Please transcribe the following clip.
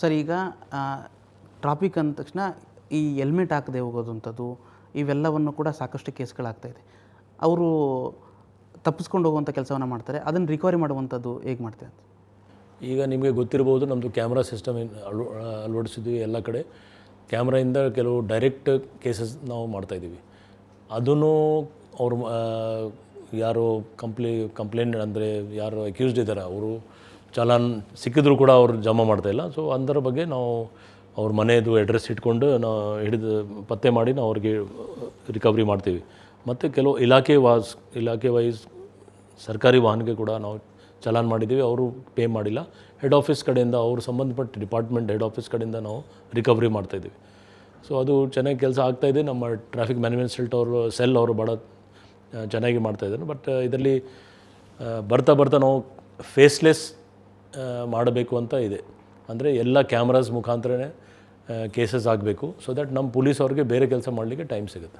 Sir, ಈಗ traffic ಅಂದ ತಕ್ಷಣ ಈ ಹೆಲ್ಮೆಟ್ ಹಾಕದೆ ಹೋಗೋದಂಥದ್ದು, ಇವೆಲ್ಲವನ್ನು ಕೂಡ ಸಾಕಷ್ಟು ಕೇಸ್ಗಳಾಗ್ತಾ ಇದೆ. ಅವರು ತಪ್ಪಿಸ್ಕೊಂಡು ಹೋಗುವಂಥ ಕೆಲಸವನ್ನು ಮಾಡ್ತಾರೆ. ಅದನ್ನು ರಿಕವರಿ ಮಾಡುವಂಥದ್ದು ಹೇಗೆ ಮಾಡ್ತಾರೆ ಈಗ ನಿಮಗೆ ಗೊತ್ತಿರ್ಬೋದು ನಮ್ಮದು ಕ್ಯಾಮ್ರಾ ಸಿಸ್ಟಮ್ ಅಳವ ಅಳವಡಿಸಿದ್ವಿ ಎಲ್ಲ ಕಡೆ. ಕ್ಯಾಮ್ರಾಯಿಂದ ಕೆಲವು ಡೈರೆಕ್ಟ್ ಕೇಸಸ್ ನಾವು ಮಾಡ್ತಾಯಿದ್ದೀವಿ ಅದನ್ನು ಅವರು ಯಾರು ಕಂಪ್ಲೇ ಕಂಪ್ಲೇಂಟ್ ಅಂದರೆ ಯಾರು ಅಕ್ಯೂಸ್ಡ್ ಇದ್ದಾರೆ, ಅವರು ಚಲಾನ್ ಸಿಕ್ಕಿದ್ರು ಕೂಡ ಅವ್ರು ಜಮಾ ಮಾಡ್ತಾಯಿಲ್ಲ ಸೊ ಅದರ ಬಗ್ಗೆ ನಾವು ಅವ್ರ ಮನೆಯದು ಅಡ್ರೆಸ್ ಇಟ್ಕೊಂಡು ನಾವು ಹಿಡಿದು ಪತ್ತೆ ಮಾಡಿ ನಾವು ಅವ್ರಿಗೆ ರಿಕವರಿ ಮಾಡ್ತೀವಿ. ಮತ್ತು ಕೆಲವು ಇಲಾಖೆ ವಾಸ್, ಇಲಾಖೆ ವೈಸ್ ಸರ್ಕಾರಿ ವಾಹನಕ್ಕೆ ಕೂಡ ನಾವು ಚಲಾನ್ ಮಾಡಿದ್ದೀವಿ. ಅವರು ಪೇ ಮಾಡಿಲ್ಲ. ಹೆಡ್ ಆಫೀಸ್ ಕಡೆಯಿಂದ ಅವರು ಸಂಬಂಧಪಟ್ಟ ಡಿಪಾರ್ಟ್ಮೆಂಟ್ ಹೆಡ್ ಆಫೀಸ್ ಕಡೆಯಿಂದ ನಾವು ರಿಕವರಿ ಮಾಡ್ತಾಯಿದ್ದೀವಿ ಸೊ ಅದು ಚೆನ್ನಾಗಿ ಕೆಲಸ ಆಗ್ತಾಯಿದೆ ನಮ್ಮ ಟ್ರಾಫಿಕ್ ಮ್ಯಾನೇಜ್ಮೆಂಟ್ ಸೆಲ್ಟ್ ಅವರು ಸೆಲ್ ಅವರು ಭಾಳ ಚೆನ್ನಾಗಿ ಮಾಡ್ತಾಯಿದ್ದಾರೆ ಬಟ್ ಇದರಲ್ಲಿ ಬರ್ತಾ ಬರ್ತಾ ನಾವು ಫೇಸ್ಲೆಸ್ ಮಾಡಬೇಕು ಅಂತ ಇದೆ. ಅಂದರೆ ಎಲ್ಲ ಕ್ಯಾಮ್ರಾಸ್ ಮುಖಾಂತರನೇ ಕೇಸಸ್ ಆಗಬೇಕು. ಸೊ ದ್ಯಾಟ್ ನಮ್ಮ ಪೊಲೀಸ್ ಅವ್ರಿಗೆ ಬೇರೆ ಕೆಲಸ ಮಾಡಲಿಕ್ಕೆ ಟೈಮ್ ಸಿಗುತ್ತೆ.